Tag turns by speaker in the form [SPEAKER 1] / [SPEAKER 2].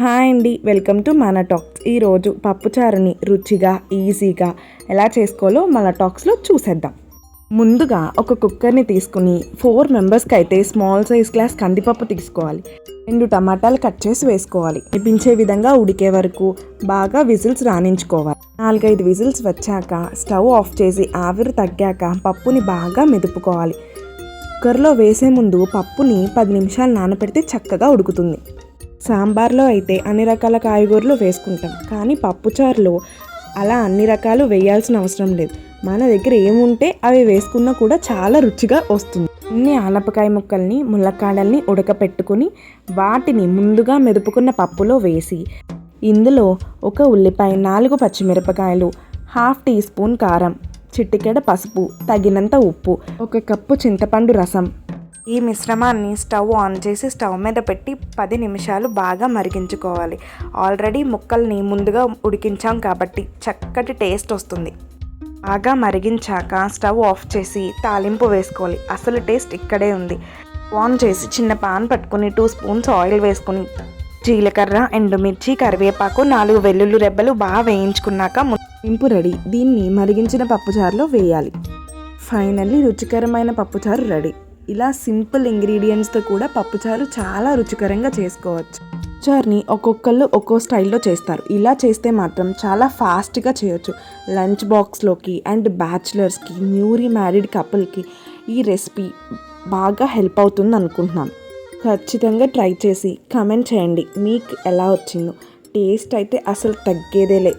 [SPEAKER 1] Hi అండి. Welcome to మన talks. ఈరోజు పప్పుచారుని రుచిగా ఈజీగా ఎలా చేసుకోవాలో మన టాక్స్లో చూసేద్దాం. ముందుగా ఒక కుక్కర్ని తీసుకుని ఫోర్ మెంబర్స్కి అయితే స్మాల్ సైజ్ గ్లాస్ కందిపప్పు తీసుకోవాలి. రెండు టమాటాలు కట్ చేసి వేసుకోవాలి. కనిపించే విధంగా ఉడికే వరకు బాగా విజిల్స్ రాణించుకోవాలి. నాలుగైదు విజిల్స్ వచ్చాక స్టవ్ ఆఫ్ చేసి ఆవిరి తగ్గాక పప్పుని బాగా మెదుపుకోవాలి. కుక్కర్లో వేసే ముందు పప్పుని పది నిమిషాలు నానబెడితే చక్కగా ఉడుకుతుంది. సాంబార్లో అయితే అన్ని రకాల కాయగూరలు వేసుకుంటాం. కానీ పప్పుచారులో అలా అన్ని రకాలు వేయాల్సిన అవసరం లేదు. మన దగ్గర ఏముంటే అవి వేసుకున్నా కూడా చాలా రుచిగా వస్తుంది. అన్ని ఆనపకాయ ముక్కల్ని ములక్కాడల్ని ఉడకపెట్టుకుని వాటిని ముందుగా మెదుపుకున్న పప్పులో వేసి ఇందులో ఒక ఉల్లిపాయ నాలుగు పచ్చిమిరపకాయలు హాఫ్ టీ స్పూన్ కారం చిట్టికెడ పసుపు తగినంత ఉప్పు ఒక కప్పు చింతపండు రసం ఈ మిశ్రమాన్ని స్టవ్ ఆన్ చేసి స్టవ్ మీద పెట్టి పది నిమిషాలు బాగా మరిగించుకోవాలి. ఆల్రెడీ ముక్కల్ని ముందుగా ఉడికించాం కాబట్టి చక్కటి టేస్ట్ వస్తుంది. బాగా మరిగించాక స్టవ్ ఆఫ్ చేసి తాలింపు వేసుకోవాలి. అసలు టేస్ట్ ఇక్కడే ఉంది. ఆన్ చేసి చిన్న పాన్ పట్టుకుని టూ స్పూన్స్ ఆయిల్ వేసుకుని జీలకర్ర ఎండుమిర్చి కరివేపాకు నాలుగు వెల్లుల్లి రెబ్బలు బాగా వేయించుకున్నాక ఇంపు రెడీ. దీన్ని మరిగించిన పప్పుచారులో వేయాలి. ఫైనల్లీ రుచికరమైన పప్పుచారు రెడీ. ఇలా సింపుల్ ఇంగ్రీడియంట్స్తో కూడా పప్పుచారు చాలా రుచికరంగా చేసుకోవచ్చు. చార్ని ఒక్కొక్కళ్ళు ఒక్కో స్టైల్లో చేస్తారు. ఇలా చేస్తే మాత్రం చాలా ఫాస్ట్గా చేయొచ్చు. లంచ్ బాక్స్లోకి అండ్ బ్యాచిలర్స్కి న్యూరీ మ్యారీడ్ కపుల్కి ఈ రెసిపీ బాగా హెల్ప్ అవుతుంది అనుకుంటున్నాను. ఖచ్చితంగా ట్రై చేసి కమెంట్ చేయండి. మీకు ఎలా వచ్చిందో. టేస్ట్ అయితే అసలు తగ్గేదేలే.